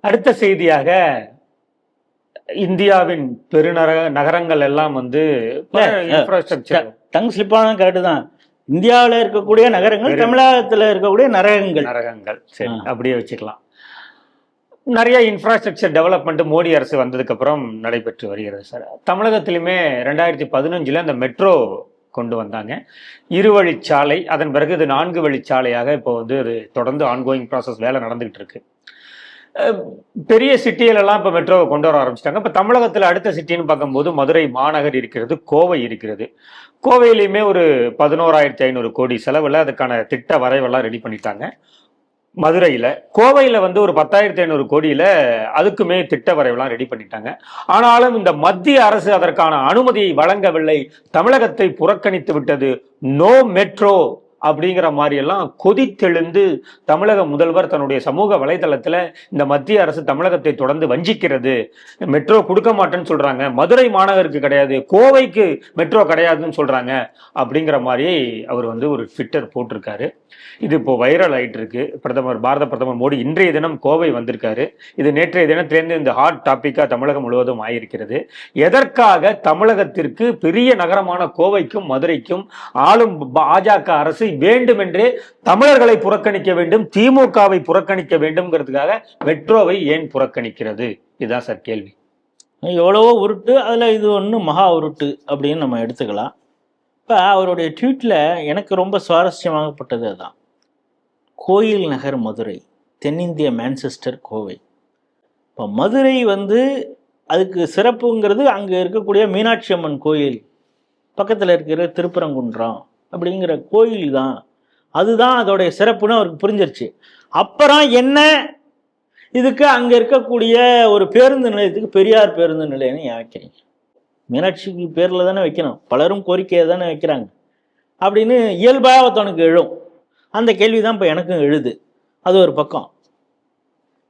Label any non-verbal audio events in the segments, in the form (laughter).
அடுத்த செய்தியாக இந்தியாவின் பெருநர நகரங்கள் எல்லாம் வந்து இன்ஃப்ராஸ்ட்ரக்சர் டங் ஸ்லிப்பான கரெக்டு தான் இந்தியாவில் இருக்கக்கூடிய நகரங்கள் தமிழகத்தில் இருக்கக்கூடிய நரகங்கள். நரகங்கள். சரி. அப்படியே வச்சுக்கலாம். நிறைய இன்ஃப்ராஸ்ட்ரக்சர் டெவலப்மெண்ட் மோடி அரசு வந்ததுக்கு அப்புறம் நடைபெற்று வருகிறது சார். தமிழகத்திலுமே ரெண்டாயிரத்தி பதினஞ்சுல அந்த மெட்ரோ கொண்டு வந்தாங்க. இருவழிச்சாலை அதன் பிறகு இது நான்கு வழிச்சாலையாக இப்போ வந்து அது தொடர்ந்து ஆன்கோயிங் ப்ராசஸ் வேலை நடந்துகிட்டு இருக்கு. பெரிய சிட்டியிலெல்லாம் இப்போ மெட்ரோவை கொண்டு வர ஆரம்பிச்சிட்டாங்க. இப்போ தமிழகத்தில் அடுத்த சிட்டின்னு பார்க்கும்போது மதுரை மாநகர் இருக்கிறது கோவை இருக்கிறது. கோவையிலையுமே ஒரு பதினோராயிரத்தி ஐநூறு கோடி செலவில் அதுக்கான திட்ட வரைவெல்லாம் ரெடி பண்ணிட்டாங்க. மதுரையில் கோவையில் வந்து ஒரு பத்தாயிரத்தி ஐநூறு கோடியில் அதுக்குமே திட்ட வரைவெல்லாம் ரெடி பண்ணிட்டாங்க. ஆனாலும் இந்த மத்திய அரசு அதற்கான அனுமதியை வழங்கவில்லை. தமிழகத்தை புறக்கணித்து விட்டது. நோ மெட்ரோ அப்படிங்கிற மாதிரி எல்லாம் கொதித்தெழுந்து தமிழக முதல்வர் தன்னுடைய சமூக வலைதளத்தில் இந்த மத்திய அரசு தமிழகத்தை தொடர்ந்து வஞ்சிக்கிறது. மெட்ரோ கொடுக்க மாட்டேன்னு சொல்றாங்க. மதுரை மாநகருக்கு கிடையாது. கோவைக்கு மெட்ரோ கிடையாதுன்னு சொல்றாங்க. அப்படிங்கிற மாதிரி அவர் வந்து ஒரு ட்விட்டர் போட்டிருக்காரு. இது இப்போ வைரல் ஆயிட்டு இருக்கு பிரதமர் பாரத பிரதமர் மோடி இன்றைய தினம் கோவை வந்திருக்காரு. இது நேற்றைய தினத்திலேருந்து இந்த ஹாட் டாப்பிக்காக தமிழகம் முழுவதும் ஆயிருக்கிறது. எதற்காக தமிழகத்திற்கு பெரிய நகரமான கோவைக்கும் மதுரைக்கும் ஆளும் பாஜக அரசு வேண்டுமென்றே தமிழர்களை புறக்கணிக்க வேண்டும் திமுகவை புறக்கணிக்க வேண்டும்ங்கிறதுக்காக மெட்ரோவை ஏன் புறக்கணிக்கிறது? இதுதான் சார் கேள்வி. எவ்வளவோ உருட்டு அதில் இது ஒன்று மகா உருட்டு அப்படின்னு நம்ம எடுத்துக்கலாம். இப்போ அவருடைய ட்வீட்டில் எனக்கு ரொம்ப சுவாரஸ்யமாகப்பட்டது அதுதான் கோயில் நகர் மதுரை தென்னிந்திய மேன்செஸ்டர் கோவை. இப்போ மதுரை வந்து அதுக்கு சிறப்புங்கிறது அங்கே இருக்கக்கூடிய மீனாட்சி அம்மன் கோயில். பக்கத்தில் இருக்கிற திருப்பரங்குன்றம். அப்படிங்கிற கோயில் தான். அதுதான் அதோடைய சிறப்புன்னு அவருக்கு புரிஞ்சிருச்சு. அப்புறம் என்ன? இதுக்கு அங்கே இருக்கக்கூடிய ஒரு பேருந்து நிலையத்துக்கு பெரியார் பேருந்து நிலையம்னு ஏன் வைக்கிறீங்க? மீனாட்சிக்கு பேரில் தானே வைக்கணும். பலரும் கோரிக்கையை தானே வைக்கிறாங்க. அப்படின்னு இயல்பாக ஒருத்தவனுக்கு எழும். அந்த கேள்வி தான் இப்போ எனக்கும் எழுது. அது ஒரு பக்கம்.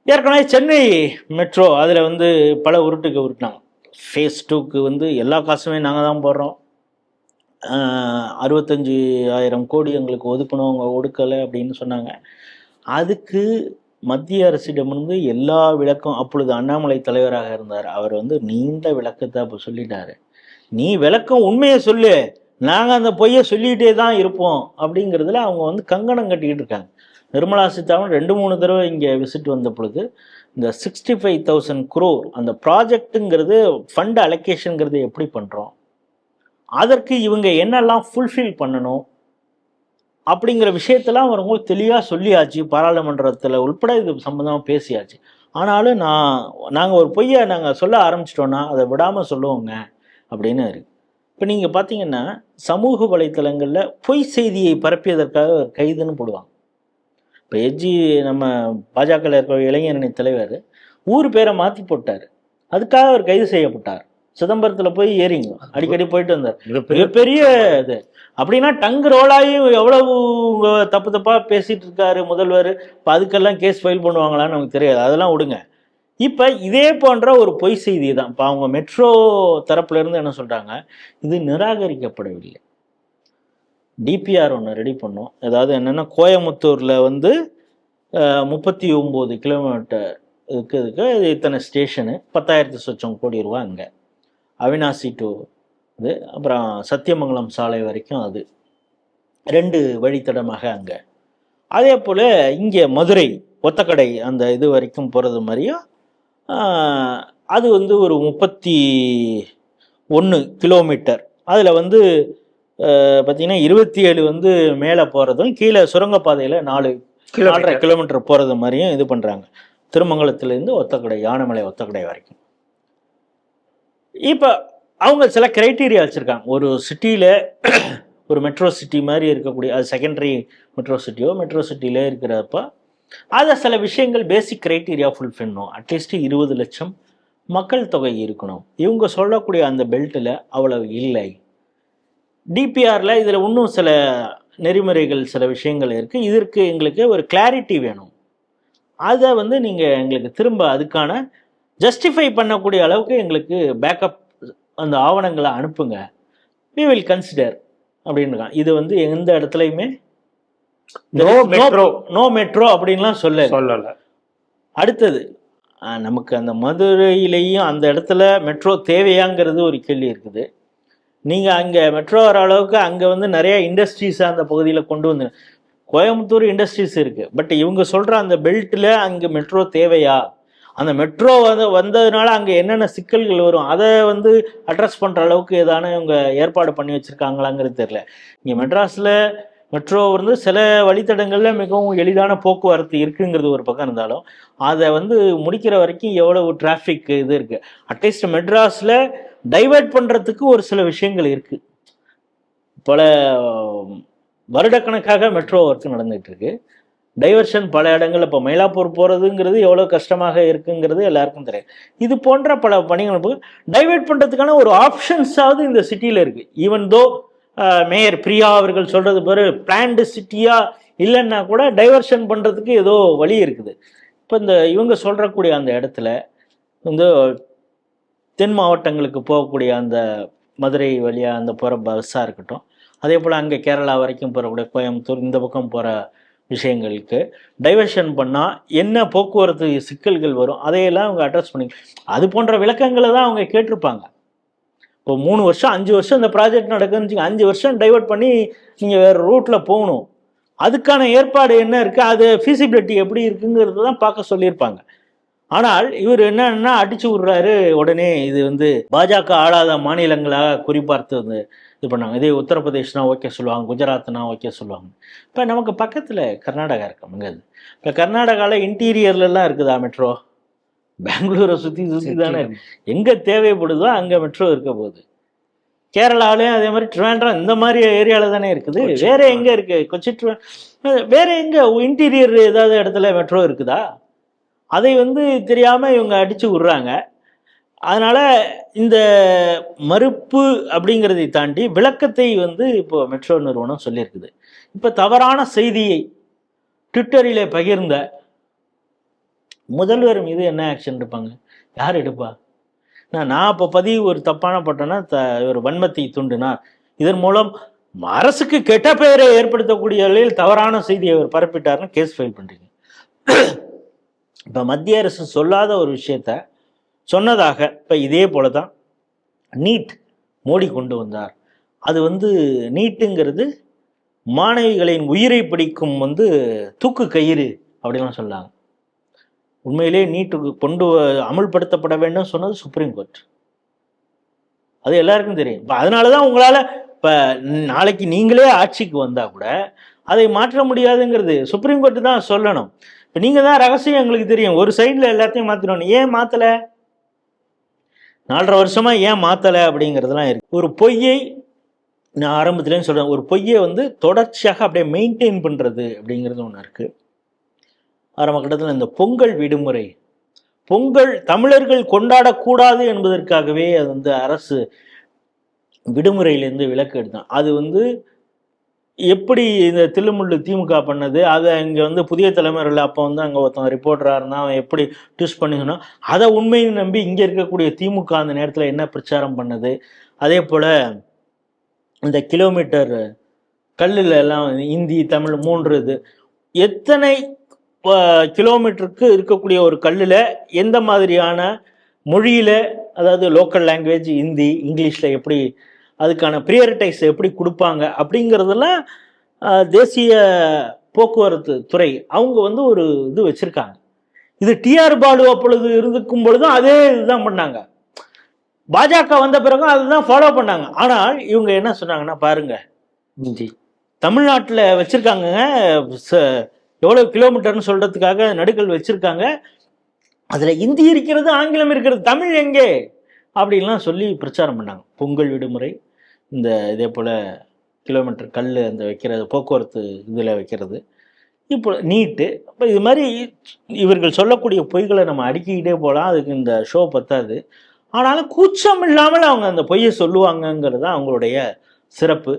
ஏற்கனவே சென்னை மெட்ரோ அதில் வந்து பல உருட்டுக்கு உருட்டினாங்க. ஃபேஸ் டூக்கு வந்து எல்லா காசுமே நாங்கள் தான் போடுறோம். அறுபத்தஞ்சு ஆயிரம் கோடி எங்களுக்கு ஒதுக்கணும் அவங்க ஒடுக்கலை அப்படின்னு சொன்னாங்க. அதுக்கு மத்திய அரசிடமிருந்து எல்லா விளக்கம் அப்பொழுது அண்ணாமலை தலைவராக இருந்தார். அவர் வந்து நீண்ட விளக்கத்தை அப்போ சொல்லிட்டாரு. நீ விளக்கம் உண்மையை சொல்லு. நாங்கள் அந்த பொய்யை சொல்லிகிட்டே தான் இருப்போம். அப்படிங்கிறதுல அவங்க வந்து கங்கணம் கட்டிக்கிட்டு இருக்காங்க. நிர்மலா சீதாராமன் ரெண்டு மூணு தடவை இங்கே விசிட் வந்த பொழுது இந்த சிக்ஸ்டி ஃபைவ் தௌசண்ட் குரோர் அந்த ப்ராஜெக்ட்டுங்கிறது ஃபண்ட் அலோகேஷனுங்கிறது எப்படி பண்ணுறோம் அதற்கு இவங்க என்னெல்லாம் ஃபுல்ஃபில் பண்ணணும் அப்படிங்கிற விஷயத்தெல்லாம் அவங்களுக்கு தெளிவாக சொல்லியாச்சு பாராளுமன்றத்தில் உள்பட இது சம்மந்தமாக பேசியாச்சு. ஆனாலும் நான் நாங்கள் ஒரு பொய்யை நாங்கள் சொல்ல ஆரம்பிச்சிட்டோன்னா அதை விடாமல் சொல்லுவோங்க அப்படின்னு இருக்கு. இப்போ நீங்கள் பார்த்தீங்கன்னா சமூக வலைத்தளங்களில் பொய் செய்தியை பரப்பியதற்காக கைதுன்னு போடுவாங்க. இப்போ எஜ்ஜி நம்ம பாஜகவில் இருக்கிற இளைஞரணி தலைவர் ஊர் பேரை மாற்றி போட்டார். அதுக்காக அவர் கைது செய்யப்பட்டார். சிதம்பரத்தில் போய் ஏறிங்க. அடிக்கடி போயிட்டு வந்தார். மிகப்பெரிய இது. அப்படின்னா டங் ரோலாகி எவ்வளவு உங்க தப்பு தப்பாக பேசிட்டு இருக்காரு முதல்வர்? இப்போ அதுக்கெல்லாம் கேஸ் ஃபைல் பண்ணுவாங்களான்னு நமக்கு தெரியாது. அதெல்லாம் விடுங்க. இப்போ இதே போன்ற ஒரு பொய் செய்தி தான். இப்போ அவங்க மெட்ரோ தரப்புல இருந்து என்ன சொல்கிறாங்க இது நிராகரிக்கப்படவில்லை. டிபிஆர் ஒன்று ரெடி பண்ணோம். அதாவது என்னென்னா கோயமுத்தூரில் வந்து முப்பத்தி ஒம்பது கிலோமீட்டர் இருக்கிறதுக்கு இது இத்தனை ஸ்டேஷனு பத்தாயிரத்து சொச்சம் கோடி ரூபா அங்கே. அவினாசி டு இது அப்புறம் சத்தியமங்கலம் சாலை வரைக்கும் அது. ரெண்டு வழித்தடமாக அங்கே. அதே போல் இங்கே மதுரை ஒத்தக்கடை அந்த இது வரைக்கும் போகிறது மாதிரியும் அது வந்து ஒரு முப்பத்தி ஒன்று கிலோமீட்டர். அதில் வந்து பார்த்தீங்கன்னா இருபத்தி ஏழு வந்து மேலே போகிறதும் கீழே சுரங்கப்பாதையில் நாலு நாலரை கிலோமீட்டர் போகிறது மாதிரியும் இது பண்ணுறாங்க திருமங்கலத்துலேருந்து ஒத்தக்கடை யானைமலை ஒத்தக்கடை வரைக்கும். இப்போ அவங்க சில கிரைட்டீரியா வச்சுருக்காங்க. ஒரு சிட்டியில் (clears throat) ஒரு மெட்ரோ சிட்டி மாதிரி இருக்கக்கூடிய அது செகண்டரி மெட்ரோ சிட்டியோ மெட்ரோ சிட்டியிலே இருக்கிறப்ப அதை சில விஷயங்கள் பேசிக் கிரைட்டீரியா ஃபுல் பண்ணும். அட்லீஸ்ட் இருபது லட்சம் மக்கள் தொகை இருக்கணும். இவங்க சொல்லக்கூடிய அந்த பெல்ட்டில் அவ்வளவு இல்லை. டிபிஆரில் இதில் இன்னும் சில நெறிமுறைகள் சில விஷயங்கள் இருக்குது இதற்கு எங்களுக்கு ஒரு கிளாரிட்டி வேணும். அதை வந்து நீங்கள் எங்களுக்கு திரும்ப அதுக்கான ஜஸ்டிஃபை பண்ணக்கூடிய அளவுக்கு எங்களுக்கு பேக்கப் அந்த ஆவணங்களை அனுப்புங்க. We வில் கன்சிடர் அப்படின்னு இது வந்து எந்த இடத்துலையுமே நோ மெட்ரோ நோ மெட்ரோ அப்படின்லாம் சொல்ல சொல்லல. அடுத்தது நமக்கு அந்த மதுரையிலையும் அந்த இடத்துல மெட்ரோ தேவையாங்கிறது ஒரு கேள்வி இருக்குது. நீங்கள் அங்கே மெட்ரோ வர அளவுக்கு அங்கே வந்து நிறைய இண்டஸ்ட்ரீஸ் அந்த பகுதியில் கொண்டு வந்து கோயம்புத்தூர் இண்டஸ்ட்ரீஸ் இருக்குது பட் இவங்க சொல்கிற அந்த பெல்ட்டில் அங்கே மெட்ரோ தேவையா? அந்த மெட்ரோ வந்து வந்ததுனால அங்கே என்னென்ன சிக்கல்கள் வரும் அதை வந்து அட்ரஸ் பண்ணுற அளவுக்கு ஏதான இவங்க ஏற்பாடு பண்ணி வச்சுருக்காங்களாங்கிறது தெரில இங்கே மெட்ராஸில் மெட்ரோ வந்து சில வழித்தடங்களில் மிகவும் எளிதான போக்குவரத்து இருக்குங்கிறது ஒரு பக்கம் இருந்தாலும் அதை வந்து முடிக்கிற வரைக்கும் எவ்வளவு டிராஃபிக் இது இருக்குது அட்லீஸ்ட் மெட்ராஸில் டைவர்ட் பண்ணுறதுக்கு ஒரு சில விஷயங்கள் இருக்குது பல வருடக்கணக்காக மெட்ரோ ஒர்க் நடந்துகிட்டு இருக்குது டைவர்ஷன் பல இடங்கள் இப்போ மயிலாப்பூர் போகிறதுங்கிறது எவ்வளோ கஷ்டமாக இருக்குங்கிறது எல்லாருக்கும் தெரியும். இது போன்ற பல பணிகள் டைவெர்ட் பண்ணுறதுக்கான ஒரு ஆப்ஷன்ஸாவது இந்த சிட்டியில் இருக்குது ஈவன் தோ மேயர் பிரியா அவர்கள் சொல்கிறது பேர் பிளான்டு சிட்டியாக இல்லைன்னா கூட டைவர்ஷன் பண்ணுறதுக்கு ஏதோ வழி இருக்குது. இப்போ இந்த இவங்க சொல்கிறக்கூடிய அந்த இடத்துல வந்து தென் மாவட்டங்களுக்கு போகக்கூடிய அந்த மதுரை வழியாக அந்த போகிற பஸ்ஸாக இருக்கட்டும். அதே போல் அங்கே கேரளா வரைக்கும் போகக்கூடிய கோயம்புத்தூர் இந்த பக்கம் போகிற விஷயங்களுக்கு டைவர்ஷன் பண்ணால் என்ன போக்குவரத்து சிக்கல்கள் வரும் அதையெல்லாம் அவங்க அட்ரஸ் பண்ணி அது போன்ற விளக்கங்களை தான் அவங்க கேட்டிருப்பாங்க. இப்போ மூணு வருஷம் அஞ்சு வருஷம் இந்த ப்ராஜெக்ட் நடக்குதுன்னு வச்சுக்கோங்க, அஞ்சு வருஷம் டைவர்ட் பண்ணி நீங்கள் வேறு ரூட்டில் போகணும். அதுக்கான ஏற்பாடு என்ன இருக்குது அது ஃபீசிபிலிட்டி எப்படி இருக்குங்கிறது தான் பார்க்க சொல்லியிருப்பாங்க. ஆனால் இவர் என்னன்னா அடிச்சு விடுறாரு உடனே இது வந்து பாஜக ஆளாத மாநிலங்களாக குறிப்பார்த்து வந்து இது பண்ணாங்க. இதே உத்தரப்பிரதேஷ்னா ஓகே சொல்லுவாங்க குஜராத்னா ஓகே சொல்லுவாங்க. இப்போ நமக்கு பக்கத்தில் கர்நாடகா இருக்கு இது. இப்போ கர்நாடகாவில் இன்டீரியர்லலாம் இருக்குதா மெட்ரோ? பெங்களூரை சுற்றி சுற்றி தானே. எங்கே தேவைப்படுதோ அங்கே மெட்ரோ இருக்க போகுது. கேரளாவிலையும் அதே மாதிரி ட்ரிவாண்ட்ரம் இந்த மாதிரி ஏரியாவில் தானே இருக்குது. வேற எங்கே இருக்கு? கொச்சி ட்ரிவா- வேற எங்கே இன்டீரியர் ஏதாவது இடத்துல மெட்ரோ இருக்குதா? அதை வந்து தெரியாமல் இவங்க அடித்து விட்றாங்க. அதனால் இந்த மறுப்பு அப்படிங்கிறதை தாண்டி விளக்கத்தை வந்து இப்போ மெட்ரோ நிறுவனம் சொல்லியிருக்குது. இப்போ தவறான செய்தியை ட்விட்டரில் பகிர்ந்த முதல்வர் மீது என்ன ஆக்ஷன் எடுப்பாங்க? யார் எடுப்பா? நான் நான் இப்போ பதிவு ஒரு தப்பான பட்டேன்னா த ஒரு வன்மத்தை தூண்டினார் இதன் மூலம் அரசுக்கு கெட்ட பெயரை ஏற்படுத்தக்கூடிய வகையில் தவறான செய்தியை அவர் பரப்பிட்டார்னு கேஸ் ஃபைல் பண்ணுறீங்க இப்போ மத்திய அரசு சொல்லாத ஒரு விஷயத்த சொன்னதாக இப்போ இதே போல தான் நீட் மோடி கொண்டு வந்தார். அது வந்து நீட்டுங்கிறது மாணவிகளின் உயிரை பிடிக்கும் வந்து தூக்கு கயிறு அப்படின்லாம் சொன்னாங்க உண்மையிலே நீட்டுக்கு கொண்டு வ- அமல்படுத்தப்பட வேண்டும் சொன்னது சுப்ரீம் கோர்ட் அது எல்லாருக்கும் தெரியும். இப்போ அதனால தான் உங்களால் இப்போ நாளைக்கு நீங்களே ஆட்சிக்கு வந்தால் கூட அதை மாற்ற முடியாதுங்கிறது சுப்ரீம் கோர்ட்டு தான் சொல்லணும். இப்போ நீங்கள் தான் ரகசியம் எங்களுக்கு தெரியும். ஒரு சைடில் எல்லாத்தையும் மாற்றிடணும் ஏன் மாற்றலை நாலரை வருஷமா ஏன் மாற்றலை அப்படிங்கிறதுலாம் இருக்கு. ஒரு பொய்யை நான் ஆரம்பத்துலேயும் சொல்கிறேன் ஒரு பொய்யை வந்து தொடர்ச்சியாக அப்படியே மெயின்டைன் பண்ணுறது அப்படிங்கிறது ஒன்று இருக்குது ஆரம்ப கட்டத்தில் இந்த பொங்கல் விடுமுறை. பொங்கல் தமிழர்கள் கொண்டாடக்கூடாது என்பதற்காகவே அது வந்து அரசு விடுமுறையிலேருந்து விலக்கு எடுத்தான். அது வந்து எப்படி இந்த தில்லுமுள்ளு திமுக பண்ணது? அதை இங்கே வந்து புதிய தலைமுறையில் அப்போ வந்து அங்கே ஒருத்தன் ரிப்போர்ட்டராக இருந்தால் அவன் எப்படி ட்விஸ்ட் பண்ணி அதை உண்மையை நம்பி இங்கே இருக்கக்கூடிய திமுக அந்த நேரத்தில் என்ன பிரச்சாரம் பண்ணது? அதே போல் இந்த கிலோமீட்டர் கல்லில் எல்லாம் இந்தி தமிழ் மூன்று இது. எத்தனை கிலோமீட்டருக்கு இருக்கக்கூடிய ஒரு கல்லில் எந்த மாதிரியான மொழியில் அதாவது லோக்கல் லாங்குவேஜ் ஹிந்தி இங்கிலீஷில் எப்படி அதுக்கான ப்ரியரிட்டைஸ் எப்படி கொடுப்பாங்க அப்படிங்கிறதெல்லாம் தேசிய போக்குவரத்து துறை அவங்க வந்து ஒரு இது வச்சுருக்காங்க. இது டிஆர் பாலு அப்பொழுது இருந்துக்கும் பொழுதும் அதே இதுதான் பண்ணாங்க. பாஜக வந்த பிறகும் அதுதான் ஃபாலோ பண்ணாங்க. ஆனால் இவங்க என்ன சொன்னாங்கன்னா பாருங்க. தமிழ்நாட்டில் வச்சுருக்காங்க எவ்வளோ கிலோமீட்டர்னு சொல்கிறதுக்காக நடுக்கல் வச்சுருக்காங்க. அதில் இந்தி இருக்கிறது ஆங்கிலம் இருக்கிறது தமிழ் எங்கே? அப்படின்லாம் சொல்லி பிரச்சாரம் பண்ணாங்க. பொங்கல் விடுமுறை இந்த இதே போல் கிலோமீட்டர் கல் அந்த வைக்கிறது போக்குவரத்து இதில் வைக்கிறது. இப்போ நீட்டு. இப்போ இது மாதிரி இவர்கள் சொல்லக்கூடிய பொய்களை நம்ம அடுக்கிக்கிட்டே போகலாம். அதுக்கு இந்த ஷோ பத்தாது. ஆனாலும் கூச்சம் இல்லாமல் அவங்க அந்த பொய்யை சொல்லுவாங்கங்கிறது தான் அவங்களுடைய சிறப்பு.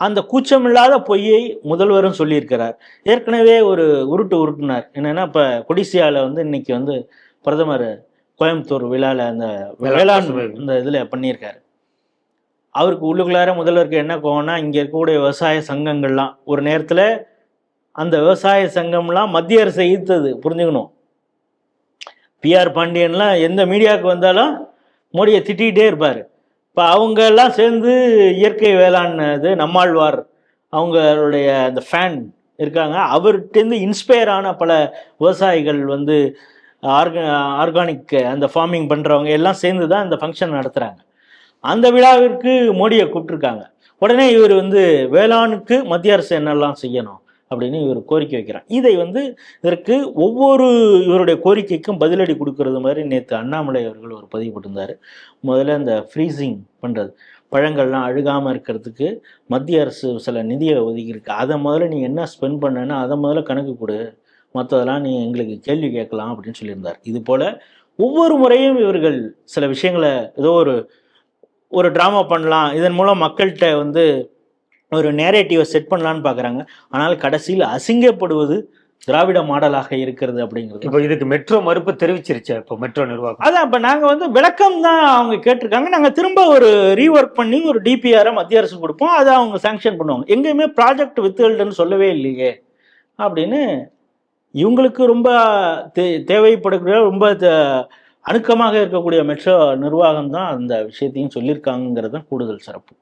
அந்த கூச்சமில்லாத பொய்யை முதல்வரும் சொல்லியிருக்கிறார். ஏற்கனவே ஒரு உருட்டு உருட்டுனார். என்னன்னா இப்போ கொடிசியாவில் வந்து இன்னைக்கு வந்து பிரதமர் கோயம்புத்தூர் விழாவில் அந்த வேளாண் இந்த இதில் பண்ணியிருக்காரு. அவருக்கு உள்ளுக்குள்ளார முதல்வருக்கு என்ன கோவம்னா இங்கே இருக்கக்கூடிய விவசாய சங்கங்கள்லாம். ஒரு நேரத்தில் அந்த விவசாய சங்கம்லாம் மத்திய அரசை ஈர்த்தது புரிஞ்சுக்கணும். பிஆர் பாண்டியன்லாம் எந்த மீடியாவுக்கு வந்தாலும் மோடியை திட்டிகிட்டே இருப்பார். இப்போ அவங்க எல்லாம் சேர்ந்து இயற்கை வேளாண் இது நம்மாழ்வார் அவங்களுடைய அந்த ஃபேன் இருக்காங்க. அவர்கிட்டேருந்து இன்ஸ்பயர் ஆன பல விவசாயிகள் வந்து ஆர்க ஆர்கானிக் அந்த ஃபார்மிங் பண்ணுறவங்க எல்லாம் சேர்ந்து தான் இந்த ஃபங்க்ஷன் நடத்துகிறாங்க அந்த விழாவிற்கு மோடியை கூப்பிட்டுருக்காங்க. உடனே இவர் வந்து வேளாணுக்கு மத்திய அரசு என்னெல்லாம் செய்யணும்? அப்படின்னு இவர் கோரிக்கை வைக்கிறார். இதை வந்து இதற்கு ஒவ்வொரு இவருடைய கோரிக்கைக்கும் பதிலடி கொடுக்கறது மாதிரி நேற்று அண்ணாமலை அவர்கள் ஒரு பதிவு போட்டிருந்தார். முதல்ல இந்த ஃப்ரீசிங் பண்ணுறது பழங்கள்லாம் அழுகாமல் இருக்கிறதுக்கு மத்திய அரசு சில நிதியை ஒதுக்கியிருக்கு. அதை முதல்ல நீ என்ன ஸ்பெண்ட் பண்ணனா அதை முதல்ல கணக்கு கொடு. மற்றதெல்லாம் நீ எங்களுக்கு கேள்வி கேட்கலாம் அப்படின்னு சொல்லியிருந்தார். இது போல் ஒவ்வொரு முறையும் இவர்கள் சில விஷயங்களை ஏதோ ஒரு ஒரு ட்ராமா பண்ணலாம். இதன் மூலம் மக்கள்கிட்ட வந்து ஒரு நேரேட்டிவை செட் பண்ணலான்னு பார்க்குறாங்க ஆனால் கடைசியில் அசிங்கப்படுவது திராவிட மாடலாக இருக்கிறது அப்படிங்கிறது. இப்போ இதுக்கு மெட்ரோ மறுப்பு தெரிவிச்சிருச்சா? இப்போ மெட்ரோ நிர்வாகம். அதான் இப்போ நாங்கள் வந்து விளக்கம் தான் அவங்க கேட்டிருக்காங்க. நாங்கள் திரும்ப ஒரு ரீஒர்க் பண்ணி ஒரு டிபிஆரை மத்திய அரசு கொடுப்போம். அதை அவங்க சாங்ஷன் பண்ணுவாங்க. எங்கேயுமே ப்ராஜெக்ட் வித்துகள்னு சொல்லவே இல்லையே. அப்படின்னு இவங்களுக்கு ரொம்ப தே தேவைப்படக்கூடிய ரொம்ப அணுக்கமாக இருக்கக்கூடிய மெட்ரோ நிர்வாகம் தான் அந்த விஷயத்தையும் சொல்லியிருக்காங்கிறது தான் கூடுதல் சிறப்பு.